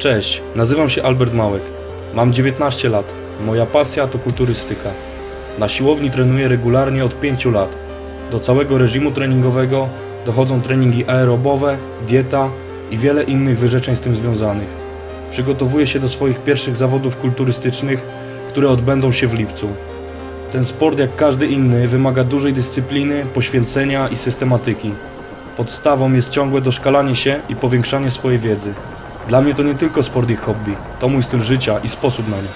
Cześć, nazywam się Albert Małek. Mam 19 lat. Moja pasja to kulturystyka. Na siłowni trenuję regularnie od 5 lat. Do całego reżimu treningowego dochodzą treningi aerobowe, dieta i wiele innych wyrzeczeń z tym związanych. Przygotowuję się do swoich pierwszych zawodów kulturystycznych, które odbędą się w lipcu. Ten sport, jak każdy inny, wymaga dużej dyscypliny, poświęcenia i systematyki. Podstawą jest ciągłe doszkalanie się i powiększanie swojej wiedzy. Dla mnie to nie tylko sport i hobby, to mój styl życia i sposób na nie.